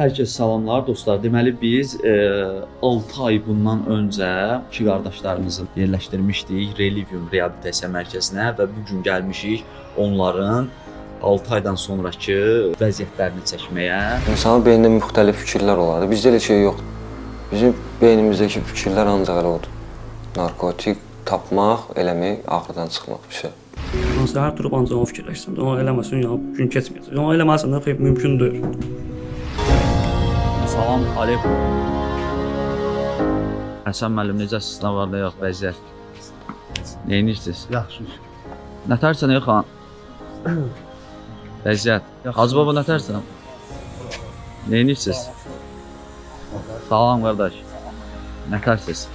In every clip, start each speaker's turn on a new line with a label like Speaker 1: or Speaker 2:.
Speaker 1: Hər kəs salamlar dostlar. Deməli biz e, 6 ay bundan öncə iki qardaşlarımızı yerləşdirmişdik Relivium reabilitasiya mərkəzinə və bu gün gəlmişik onların 6 aydan sonrakı vəziyyətlərini çəkməyə.
Speaker 2: İnsanın beynində müxtəlif fikirlər olardı. Bizdə elə şey yoxdur. Bizim beynimizdəki fikirlər ancaq elə odur. Narkotik tapmaq, eləmək, ağrıdan çıxmaq bir şey.
Speaker 3: Hansı hər durub ancaq o fikirləşsəm onu eləməsən ya gün keçməyəcək. Onu eləməsən də xeyr mümkün deyil.
Speaker 1: Salam aleykum. Həsən müəllim necəsiz? Yox vəziyyət? Neyinirsiniz?
Speaker 4: Yaxşı.
Speaker 1: Nətərsən ey xan? Vəziyyət. Hacı baba nətərsən? Neyinirsiniz? Salam qardaş. Nətərsiz?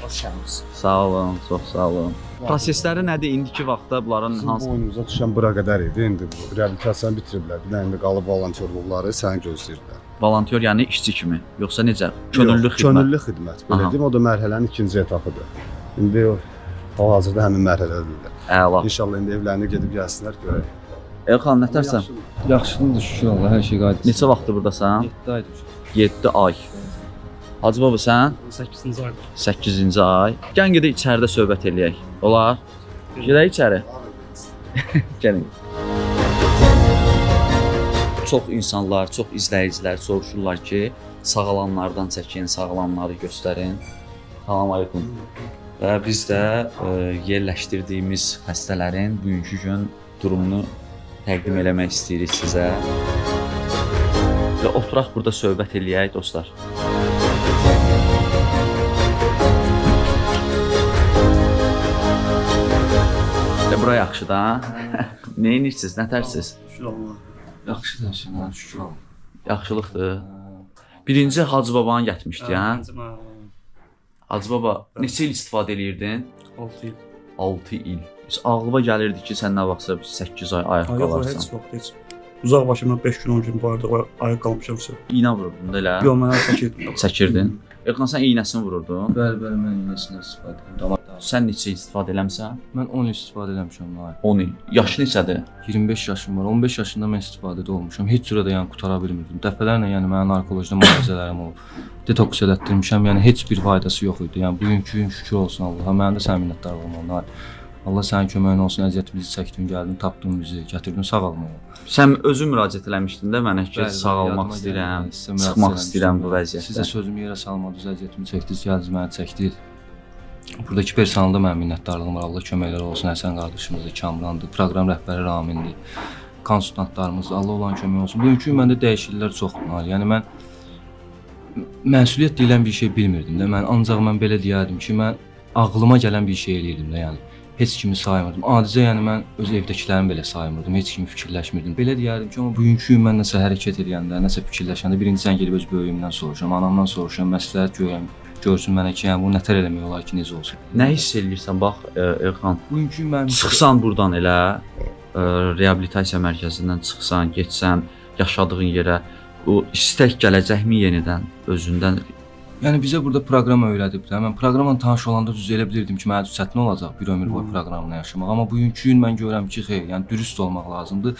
Speaker 1: Sağ olun, çox sağ olun. Prosesləri nədir indiki vaxtda bunların
Speaker 4: Bizim
Speaker 1: hansı
Speaker 4: boynumuza düşən bura qədər idi. İndi bu reabilitasiyanı bitiriblər. Bir də indi qalıb volontyorluqları səni gözləyirlər.
Speaker 1: Volontyor, yəni işçi kimi, yoxsa necə? Könüllü
Speaker 4: Yox,
Speaker 1: xidmət.
Speaker 4: Könüllü xidmət. Belə
Speaker 1: Aha.
Speaker 4: deyim, o da mərhələnin ikinci etapıdır. İndi o hal-hazırda həmin mərhələdədirlər.
Speaker 1: Əla.
Speaker 4: İnşallah indi evlərinə gedib gəlsinlər görək.
Speaker 1: Elxan nətərsən?
Speaker 5: Yaxşıdır şükür Allah, hər şey qayıtdı.
Speaker 1: Neçə vaxtdır burdasan?
Speaker 5: 7 aydır.
Speaker 1: 7 ay. Hacı baba sən
Speaker 3: 8-ci ayda.
Speaker 1: 8-ci ay. Gən gedək içəridə söhbət eləyək. Olar? Gedək içəri. Gəlin. Çox insanlar, çox izləyicilər soruşurlar ki, sağalanlardan çəkin, sağalanları göstərin. Salam aleyküm. Və biz də e, yerləşdirdiyimiz xəstələrin bugünkü gün durumunu təqdim eləmək istəyirik sizə. Və oturaq burada söhbət eləyək dostlar. Bura yaxşı da. Neyinirsiniz? Nətərsiz?
Speaker 3: Şükür Allah.
Speaker 5: Şey, Allah şükür Allah.
Speaker 1: Yaxşılıqdır. Birinci Hacı babanı getmişdi, hə? Hacı baba neçə il istifadə eləyirdin?
Speaker 3: 6 il.
Speaker 1: 6 il. Biz ağlıma gəlirdi ki, sən nə vaxtsa 8 ay ayaq
Speaker 3: Ay yox, heç
Speaker 1: qalarsan.
Speaker 3: vaxt heç. Uzaq başımdan 5 gün 10 gün barədə ayıq qalmışam sizə.
Speaker 1: İynə vururdun da elə.
Speaker 3: Yox, mən çəkir.
Speaker 1: Çəkirdin. Elxan sən iynəsini vururdun.
Speaker 5: Bəli, bəli, mən iynəsindən istifadə edirəm.
Speaker 1: Sən neçə istifadə eləmsən?
Speaker 5: Mən 10 il istifadə eləmişəm layiq.
Speaker 1: 10 il. Yaş neçədir?
Speaker 5: 25 yaşım var. 15 yaşında mən istifadədə olmuşam. Heç cürə də yəni qutara bilmirdim. Dəfələrlə yəni mənim narkolojida müalicələrim olub. Detoks elətdirmişəm. Yəni heç bir faydası yox idi. Yəni bugünkü gün şükür olsun Allaha. Mənim də sənin minnətdarlığım. Nail. Allah sənin köməyin olsun. Əziyyətimizi çəkdin, gəldin, tapdın bizi, gətirdin sağalmağa.
Speaker 1: Sən özün müraciət eləmişdin də mənə ki, sağalmaq istəyirəm.
Speaker 5: Sizə
Speaker 1: çıxmaq istəyirəm bu
Speaker 5: Sizə
Speaker 1: vəziyyətdən.
Speaker 5: sözümü yerə salmadınız, əziyyətimi çəkdiniz, gəldiniz məni çəkdiniz. Buradakı personalda mənim minnətdarlığım var. Allah köməkləri olsun. Həsən qardaşımız da Kamrandır, proqram rəhbəri Ramindir. Konsultantlarımız Allah olan kömək olsun. Bugünkü gün məndə dəyişikliklər çoxdur. Yəni mən məsuliyyət deyilən bir şey bilmirdim də. Mən ancaq mən belə deyərdim ki, mən ağlıma gələn bir şey eləyirdim də, yəni. Heç kimi saymırdım. Adicə yəni mən öz evdəkilərimi belə saymırdım. Heç kimi fikirləşmirdim. Belə deyərdim ki, amma bugünkü gün mən nəsə hərəkət edəndə, nəsə fikirləşəndə birinci sən gedib öz böyüyümdən soruşuram, anamdan soruşuram, məsləhət görürəm, görsün mənə ki, yəni bunu nətər eləmək olar ki, necə olsun.
Speaker 1: Nə hiss eləyirsən? Bax, e, Elxan,
Speaker 5: Bugünkü gün mənim
Speaker 1: çıxsan burdan elə e, reabilitasiya mərkəzindən çıxsan, getsən yaşadığın yerə o istək gələcəkmi yenidən özündən
Speaker 5: Yəni bizə burada proqram öyrədib də. Mən proqramla tanış olanda düz elə bilirdim ki, mənə çətin olacaq bir ömür boyu proqramla yaşamaq. Amma bugünkü gün mən görürəm ki, xeyr, yəni dürüst olmaq lazımdır.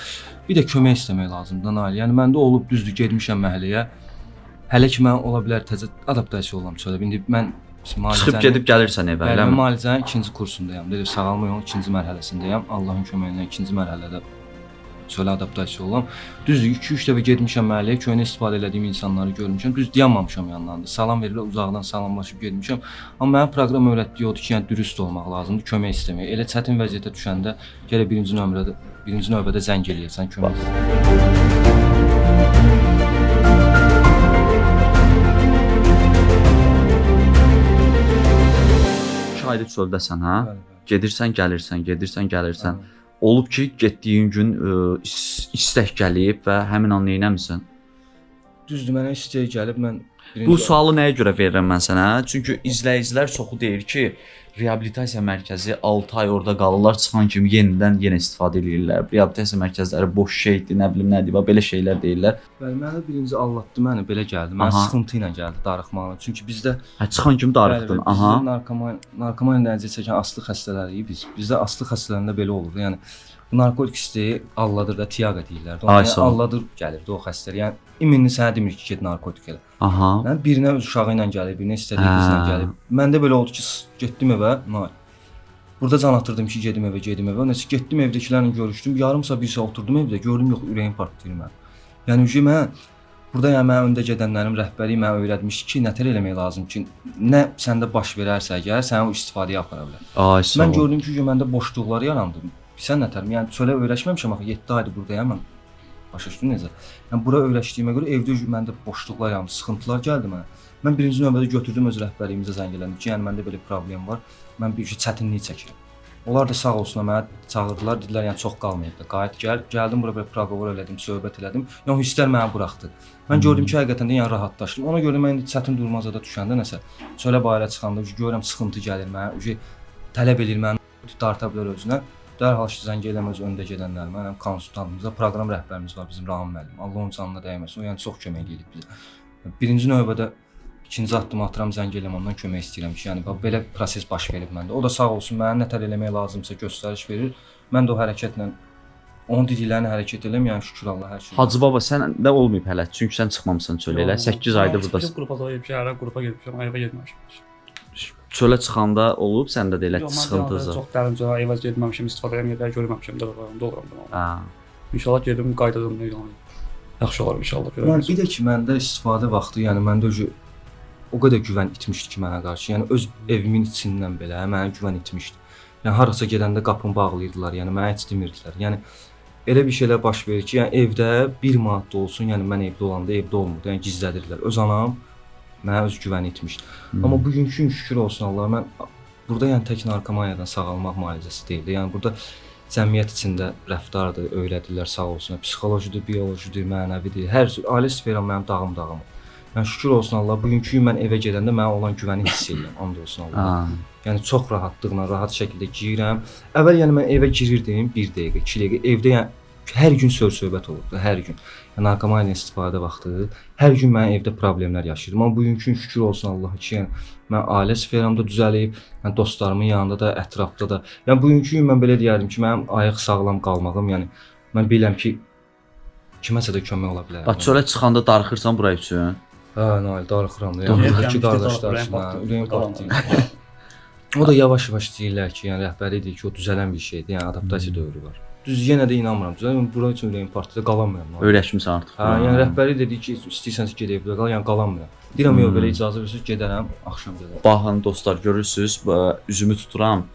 Speaker 5: Bir də kömək istəmək lazımdır Nail. Yəni məndə olub düzdür getmişəm məhəlləyə. Hələ ki mən ola bilər təzə adaptasiya olam çölə. İndi mən
Speaker 1: çıxıb gedib gəlirsən evə,
Speaker 5: Bəli, mən
Speaker 1: eləmi?
Speaker 5: müalicənin ikinci kursundayam. Dedim, sağalma yolunun ikinci mərhələsindəyəm. Allahın köməyi ilə ikinci mərhələdə çölə adaptasiya olam. Düzdür, 2-3 dəfə getmişəm məhəlləyə, köynə istifadə etdiyim insanları görmüşəm. Düz dayanmamışam yanlarında. Salam verirlər, uzaqdan salamlaşıb getmişəm. Amma mənim proqram öyrətdiyi odur ki, yəni dürüst olmaq lazımdır, kömək istəmək. Elə çətin vəziyyətə düşəndə gələ birinci nömrədə, birinci növbədə zəng eləyirsən kömək.
Speaker 1: 2 aydır çöldəsən, hə?
Speaker 5: Bəli, bəli.
Speaker 1: Gedirsən, gəlirsən, gedirsən, gəlirsən. Olub ki, getdiyin gün ə, is- istək gəlib və həmin an neynəmisən?
Speaker 5: Düzdür, mənə istək gəlib mən
Speaker 1: Bu sualı nəyə görə verirəm mən sənə? Çünki izləyicilər çoxu deyir ki, reabilitasiya mərkəzi 6 ay orada qalırlar, çıxan kimi yenidən yenə istifadə edirlər. Reabilitasiya mərkəzləri boş şeydir, nə bilim nədir, belə şeylər deyirlər.
Speaker 5: Bəli, mənə birinci allatdı məni, belə gəldi. Mən sıxıntı ilə gəldi darıxmaqla. Çünki bizdə
Speaker 1: Hə çıxan kimi darıxdın.
Speaker 5: Bəli,
Speaker 1: Aha.
Speaker 5: Narkoman narkoman nəzərə çəkən aslı xəstələriyik biz. Bizdə aslı xəstələrində belə olur. Yəni narkotik isteyi alladır da tiyaqa deyirlər.
Speaker 1: Ay,
Speaker 5: Yəni
Speaker 1: sağ ol.
Speaker 5: alladır gəlirdi o xəstələr. Yəni immini sənə demir ki, get narkotik elə.
Speaker 1: Aha.
Speaker 5: Mən birinə öz uşağı ilə gəlib, birinə istədiyi
Speaker 1: Hə.
Speaker 5: qızla gəlib. Məndə belə oldu ki, s- getdim evə. Burada can atırdım ki, gedim evə, gedim evə. Nəsə getdim evdəkilərlə görüşdüm. Yarım saat, bir saat oturdum evdə, gördüm yox, ürəyim partlayır mənim. Yəni ücə mən burada yəni mənim öndə gedənlərim rəhbəri mənə öyrətmişdi ki, nətər eləmək lazım ki, nə səndə baş verərsə əgər səni o istifadəyə apara bilər.
Speaker 1: Ay sağ
Speaker 5: Mən
Speaker 1: ol.
Speaker 5: gördüm ki, məndə boşluqlar yarandı. Sən nətər? Yəni çölə öyrəşməmişəm axı 7 aydır buradayam mən. Başa düşdün necə? Yəni bura öyrəşdiyimə görə evdə məndə boşluqlar yarandı, sıxıntılar gəldi mənə. Mən birinci növbədə götürdüm öz rəhbərliyimizə zəng elədim ki, yəni məndə belə problem var. Mən bir şey çətinlik çəkirəm. Onlar da sağ olsunlar mənə çağırdılar, dedilər yəni çox qalmayıb da. Qayıt gəl. Gəldim bura belə proqovar elədim, söhbət elədim. Yəni hisslər məni buraxdı. Mən gördüm ki, həqiqətən də yəni rahatlaşdım. Ona görə mən indi çətin durmazada düşəndə nəsə çölə bayıra çıxanda görürəm sıxıntı gəlir mənə, üç tələb edir məni darta bilər özünə. Dərhal ki, zəng eləmə öz öndə gedənlər, mənim konsultantımız, proqram rəhbərimiz var bizim Rahim müəllim. Allah onun canına dəyməsin. O yəni çox kömək edir bizə. Birinci növbədə ikinci addım atıram, zəng eləmə ondan kömək istəyirəm ki, yəni bax belə proses baş verib məndə. O da sağ olsun mənə nətər eləmək lazımsa göstəriş verir. Mən də o hərəkətlə onun dediklərini hərəkət eləm, yəni şükür Allah hər şey.
Speaker 1: Hacı baba sən də olmayıb hələ. Çünki sən çıxmamısan çölə elə. 8 aydır buradasın.
Speaker 3: Qrupa da gəlmişəm, hərə qrupa getmişəm, evə getməmişəm.
Speaker 1: Çölə çıxanda olub səndə də elə
Speaker 3: Yox, mən
Speaker 1: sıxıntısı.
Speaker 3: Çox dərincə evə getməmişəm, istifadəyə gedər görməmişəm də da.
Speaker 1: Ha.
Speaker 3: İnşallah gedim qayıdadım da yəni. Yaxşı olar inşallah görərəm.
Speaker 5: bir də ki, məndə istifadə vaxtı, yəni məndə özü o qədər güvən itmişdi ki mənə qarşı. Yəni öz evimin içindən belə mənə güvən itmişdi. Yəni harasa gedəndə qapını bağlayırdılar, yəni mənə heç demirdilər. Yəni elə bir şeylər baş verir ki, yəni evdə 1 manat da olsun, yəni mən evdə olanda evdə olmurdu. Yəni gizlədirdilər. Öz anam mənə öz güvəni itmişdi.
Speaker 1: Hmm.
Speaker 5: Amma bugünkü gün şükür olsun Allaha mən burada yəni tək narkomaniyadan sağalmaq müalicəsi deyildi. Yəni burada cəmiyyət içində rəftardır, öyrədirlər sağ olsunlar. Psixolojidir, biolojidir, mənəvidir. Hər ailə sferam mənim dağım-dağım. Yəni şükür olsun Allah, bugünkü gün mən evə gedəndə mənə olan güvəni hiss edirəm, and olsun Allah. Yəni çox rahatlıqla, rahat şəkildə girirəm. Əvvəl yəni mən evə girirdim 1 dəqiqə, 2 dəqiqə. Evdə yəni hər gün söz-söhbət olurdu, hər gün. Yəni narkomaniya istifadə vaxtı hər gün mənim evdə problemlər yaşayırdım. Amma bugünkü gün şükür olsun Allaha ki, yəni mən ailə sferamda düzəlib, yəni dostlarımın yanında da, ətrafda da. Yəni bugünkü gün mən belə deyərdim ki, mənim ayıq sağlam qalmağım, yəni mən bilirəm ki, kiməsə də kömək ola bilər.
Speaker 1: Bax çölə çıxanda darıxırsan bura üçün.
Speaker 5: Hə, Nail, darıxıram da. Yəni buradakı qardaşlar üçün
Speaker 3: ürəyim partlayır.
Speaker 5: O da yavaş-yavaş deyirlər ki, yəni rəhbəri deyir ki, o düzələn bir şeydir, yəni adaptasiya
Speaker 1: Hmm.
Speaker 5: dövrü var. Düz yenə də inanmıram. Düzələn bura üçün ürəyim partlayır, qalamıram. Nail.
Speaker 1: Öyrəşmisən artıq.
Speaker 5: Hə, yəni rəhbəri dedi ki, istəyirsən get evdə qal, yəni qalamıram. Deyirəm yox,
Speaker 1: Hmm.
Speaker 5: belə icazə versəz gedərəm, axşam gedərəm.
Speaker 1: Baxın dostlar görürsüz, üzümü tuturam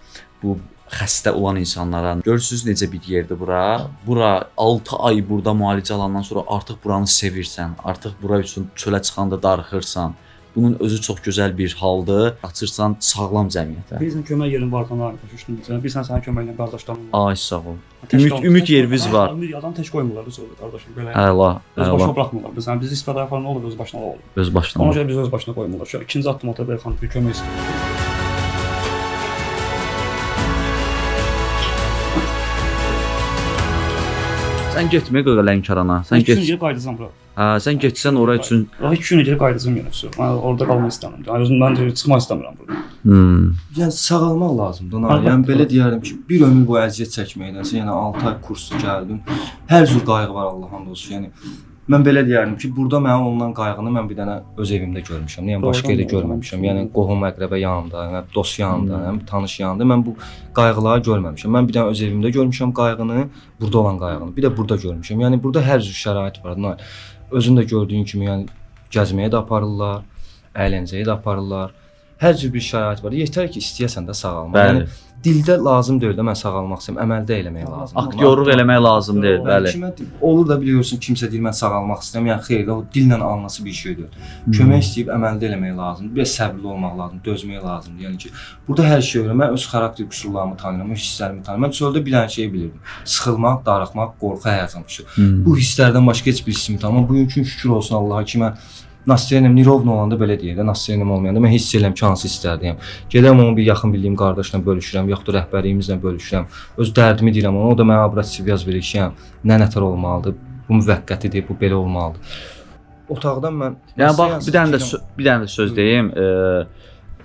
Speaker 1: bu xəstə olan insanlara. Görürsüz necə bir yerdir bura. Bura 6 ay burada müalicə alandan sonra artıq buranı sevirsən. Artıq bura üçün çölə çıxanda darıxırsan. Bunun özü çox gözəl bir haldır. Açırsan sağlam cəmiyyətə.
Speaker 3: Bizin kömək yerin var da başa düşdün. Bilirsən sənin köməklə qardaşlarım var.
Speaker 1: Ay sağ ol. Ümid
Speaker 3: tək-
Speaker 1: yeriniz
Speaker 3: Hə,
Speaker 1: var.
Speaker 3: Adam tək qoymurlar biz orada qardaşım belə.
Speaker 1: Əla,
Speaker 3: Öz başına buraxmırlar. Bizən biz istifadə falan olur öz başına olur.
Speaker 1: Öz
Speaker 3: Ona
Speaker 1: başına.
Speaker 3: görə biz öz başına qoymurlar. Şu ikinci addım ata belə xan bir kömək istəyir.
Speaker 1: Sən getmə qıqa Lənkərana. Sən
Speaker 3: get. Gün qayıdacam bura.
Speaker 1: Hə, sən getsən ora üçün.
Speaker 3: Daha 2 gün gəlib qayıdacam yenə. Mən orada qalmaq istəmirəm. Yəni özüm mən də çıxmaq istəmirəm buradan.
Speaker 1: Hmm.
Speaker 5: Yəni sağalmaq lazımdır.
Speaker 3: Əlbəttə.
Speaker 5: Yəni belə deyərdim ki, bir ömür boyu əziyyət çəkməkdənsə, yəni 6 ay kursu gəldim. Hər cür qayğı var Allahın olsun. Yəni mən belə deyərdim ki, burada mənim olunan qayğını mən bir dənə öz evimdə görmüşəm. Yəni başqa yerdə görməmişəm. Yəni qohum əqrəbə yanında, yəni dost yanında, yəni tanış yanında mən bu qayğıları görməmişəm. Mən bir dənə öz evimdə görmüşəm qayğını, burada olan qayğını. Bir də burada görmüşəm. Yəni burada hər cür şərait var. Özün də gördüyün kimi, yəni gəzməyə də aparırlar, əyləncəyə də aparırlar. Hər cür bir şərait var. Yetər ki, istəyəsən də sağalma.
Speaker 1: Bəli.
Speaker 5: Yəni dildə lazım deyil də mən sağalmaq istəyirəm, əməldə eləmək lazımdır.
Speaker 1: Aktyorluq eləmək lazım deyil, bəli.
Speaker 5: Kimə olur da biliyorsun kimsə deyir mən sağalmaq istəyirəm. Yəni xeyr, o dillə alınması bir şey deyil.
Speaker 1: Hmm.
Speaker 5: Kömək istəyib əməldə eləmək lazımdır. Bir də səbrli olmaq lazımdır, dözmək lazımdır. Yəni ki, burada hər şey öyrənirəm. Mən öz xarakter qüsurlarımı tanıyıram, öz hisslərimi tanıyıram. Mən çöldə bir dənə şey bilirdim. Sıxılmaq, darıxmaq, qorxu, həyəcan.
Speaker 1: Hmm.
Speaker 5: Bu hisslərdən başqa heç bir hissimi tanımam. Bugünkü gün şükür olsun Allaha ki, mən Nasrenim Nirovna olanda belə deyir də, Nasrenim olmayanda mən hiss edirəm ki, hansı hisslərdəyəm. Gedəm onu bir yaxın bildiyim qardaşla bölüşürəm, yaxud da rəhbərliyimizlə bölüşürəm. Öz dərdimi deyirəm ona, o da mənə operasiv yaz verir ki, yəni, nə nətər olmalıdır, bu müvəqqətidir, bu belə olmalıdır. Otaqdan mən
Speaker 1: Yəni bax bir dənə də bir dənə də söz deyim. E,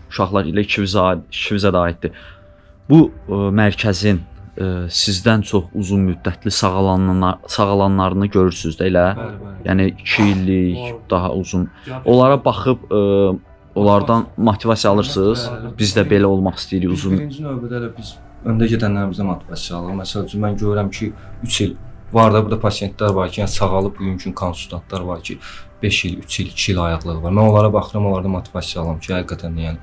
Speaker 1: uşaqlar ilə ikimizə ikimizə də aiddir. Bu e, mərkəzin e, sizdən çox uzun müddətli sağalanlar sağalanlarını görürsüz də elə.
Speaker 5: Bəli, bəli.
Speaker 1: Yəni 2 illik, daha uzun. Onlara baxıb e, onlardan motivasiya alırsınız. Biz də belə olmaq istəyirik uzun.
Speaker 5: birinci növbədə elə biz öndə gedənlərimizə motivasiya alırıq. Məsəl üçün mən görürəm ki, 3 il var da burada pasientlər var ki, yəni sağalıb bugün üçün konsultantlar var ki, 5 il, 3 il, 2 il ayaqlığı var. Mən onlara baxıram, onlarda motivasiya alıram ki, həqiqətən də yəni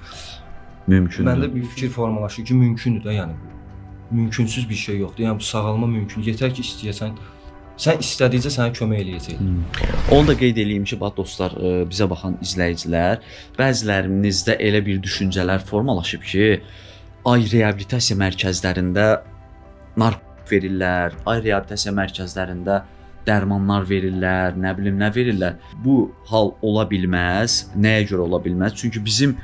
Speaker 1: Mümkündür.
Speaker 5: Məndə bir fikir formalaşır ki, mümkündür də, yəni bu mümkünsüz bir şey yoxdur. Yəni bu sağalma mümkün. Yetər ki, istəyəsən, sən istədikcə sənə kömək eləyəcək.
Speaker 1: Onu da qeyd eləyim ki, bax dostlar, e, bizə baxan izləyicilər, bəzilərinizdə elə bir düşüncələr formalaşıb ki, ay reabilitasiya mərkəzlərində narkotik verirlər, ay reabilitasiya mərkəzlərində dərmanlar verirlər, nə bilim nə verirlər. Bu hal ola bilməz. Nəyə görə ola bilməz? Çünki bizim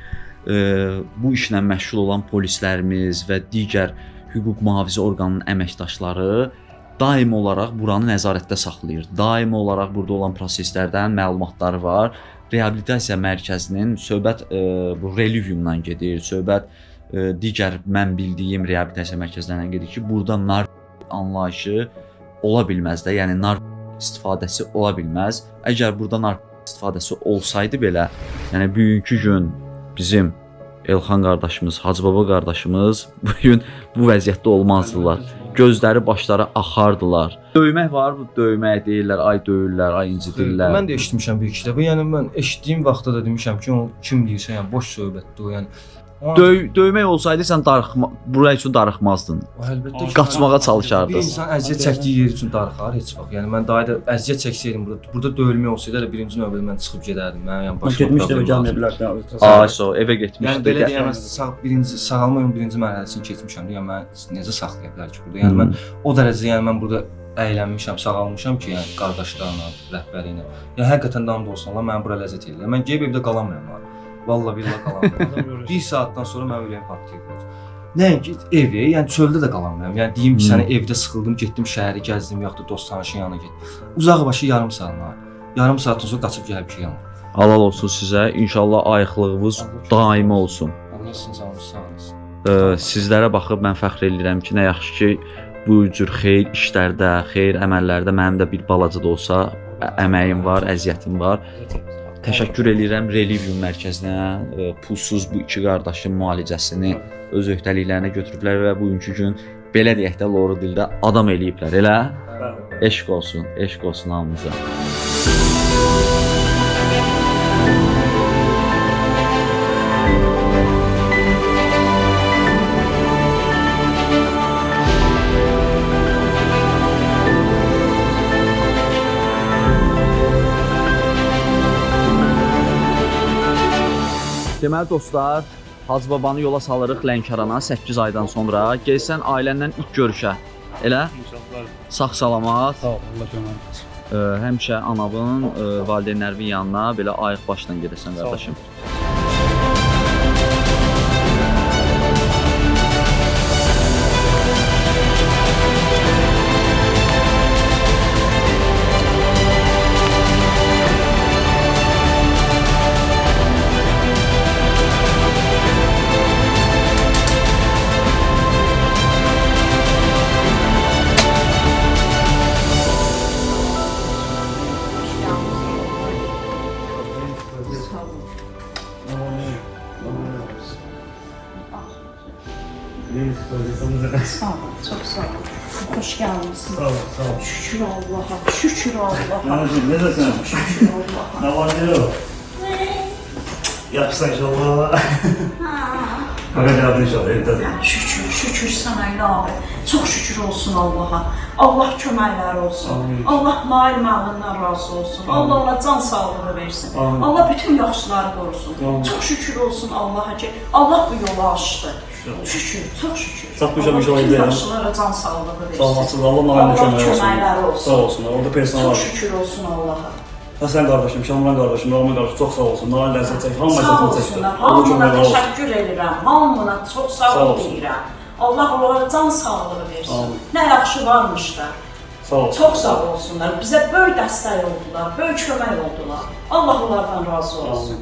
Speaker 1: e, bu işlə məşğul olan polislərimiz və digər hüquq mühafizə orqanının əməkdaşları daim olaraq buranı nəzarətdə saxlayır. Daim olaraq burada olan proseslərdən məlumatları var. Reabilitasiya mərkəzinin söhbət e, bu Reliviumdan gedir. Söhbət e, digər mən bildiyim reabilitasiya mərkəzlərindən gedir ki, burada narkotik anlayışı ola bilməz də. Yəni narkotik istifadəsi ola bilməz. Əgər burada narkotik istifadəsi olsaydı belə, yəni bugünkü gün bizim Elxan qardaşımız, Hacıbaba qardaşımız bu gün bu vəziyyətdə olmazdılar. Gözləri, başları axardılar. Döymək var, bu döymək deyirlər, ay döyürlər, ay incidirlər.
Speaker 5: Mən də eşitmişəm bir iki dəfə. Yəni mən eşitdiyim vaxtda da demişəm ki, o kim deyirsə, yəni boş söhbətdir o, yəni.
Speaker 1: Döy, döymək olsaydı sən darıxma, buraya üçün darıxmazdın.
Speaker 5: Əlbəttə ki,
Speaker 1: Qaçmağa
Speaker 5: Bir
Speaker 1: çalışardın.
Speaker 5: insan əziyyət çəkdiyi yer üçün darıxar heç vaxt. Yəni mən daha da əziyyət çəksəydim burada, burada döyülmək olsaydı elə birinci növbədə mən çıxıb gedərdim. Mən yəni başqa
Speaker 3: getmişdim
Speaker 5: problem
Speaker 3: gəlməyə
Speaker 5: lazım.
Speaker 3: bilər.
Speaker 1: Ayso evə getmişdi.
Speaker 5: Yəni belə deyəməz sağ birinci sağalma yolunun birinci mərhələsini keçmişəm. Yəni mən necə saxlaya bilər ki burada? Yəni mən o dərəcədə yəni mən burada əylənmişəm, sağalmışam ki, yəni qardaşlarla, rəhbəri ilə. Yəni həqiqətən də and olsun Allah mənə bura ləzzət eləyir. Mən gəlib evdə qalamıram ha. Vallahi billahi qalamıram. bir saatdan sonra mənim ürəyim partlayır. Nəinki evi, yəni çöldə də qalamıram. Yəni deyim ki,
Speaker 1: Hmm.
Speaker 5: sənə evdə sıxıldım, getdim şəhəri gəzdim, yaxud da dost tanışın yanına getdim. Uzaq başı yarım saatla. Yarım saatdan sonra qaçıb gəlib ki, yanıma.
Speaker 1: Halal olsun sizə. İnşallah ayıqlığınız daimi olsun.
Speaker 5: Allah sizin canınızı sağ olasın.
Speaker 1: Ə, sizlərə baxıb mən fəxr edirəm ki, nə yaxşı ki, bu cür xeyir işlərdə, xeyir əməllərdə mənim də bir balaca da olsa əməyim var, əziyyətim var. Təşəkkür eləyirəm Relivium mərkəzinə, ə, pulsuz bu iki qardaşın müalicəsini öz öhdəliklərinə götürüblər və bugünkü gün belə deyək də loru dildə adam eləyiblər, elə? Eşq olsun, eşq olsun hamınıza. Deməli dostlar, Hacı babanı yola salırıq Lənkərana 8 aydan sonra. Gəlsən ailəndən ilk görüşə. Elə sağ-salamat,
Speaker 3: Sağ ol, Allah kömək
Speaker 1: həmişə anavın, valideynlərin yanına belə ayıq başla gedəsən qardaşım.
Speaker 6: Sağ ol, çok sağ ol. Hoş gelmişsin. Sağ ol, sağ ol. Şükür Allah'a, şükür Allah'a.
Speaker 7: Anacığım ne desem?
Speaker 6: Şükür Allah'a.
Speaker 7: Ne ne yok? Yapsan inşallah. Bakacağız inşallah. Tabii.
Speaker 6: Şükür, şükür sana ilahi. Çok şükür olsun Allah'a. Allah köməkləri olsun. Allah nail müəllimdən razı olsun. Allah ona can sağlığı versin. Allah bütün yaxşıları qorusun. Çok şükür olsun Allah'a ki Allah bu yolu açtı. Şükür, çok şükür. Allah
Speaker 7: inşallah
Speaker 6: bütün
Speaker 7: izleyelim.
Speaker 6: yaxşılara can sağlığı versin.
Speaker 7: Allah nail kömək
Speaker 6: köməkləri
Speaker 7: olsun.
Speaker 6: olsun.
Speaker 7: Sağ olsunlar. Orada personel
Speaker 6: Çok
Speaker 7: var.
Speaker 6: şükür olsun Allah'a.
Speaker 7: Hasan kardeşim, Şamran kardeşim, Rahman kardeşim çok sağ olsun. Nail lezzet çek. Hamı çekti.
Speaker 6: olsunlar.
Speaker 7: Allah
Speaker 6: Hamına
Speaker 7: kömək olsun.
Speaker 6: təşəkkür edirəm. Hamına çox sağ ol deyirəm. Allah onlara can sağlığı versin.
Speaker 7: Amin.
Speaker 6: Nə yaxşı varmışlar.
Speaker 7: Sağ olsun.
Speaker 6: Çox sağ olsunlar. Bizə böyük dəstək oldular, böyük kömək oldular. Allah onlardan razı olsun.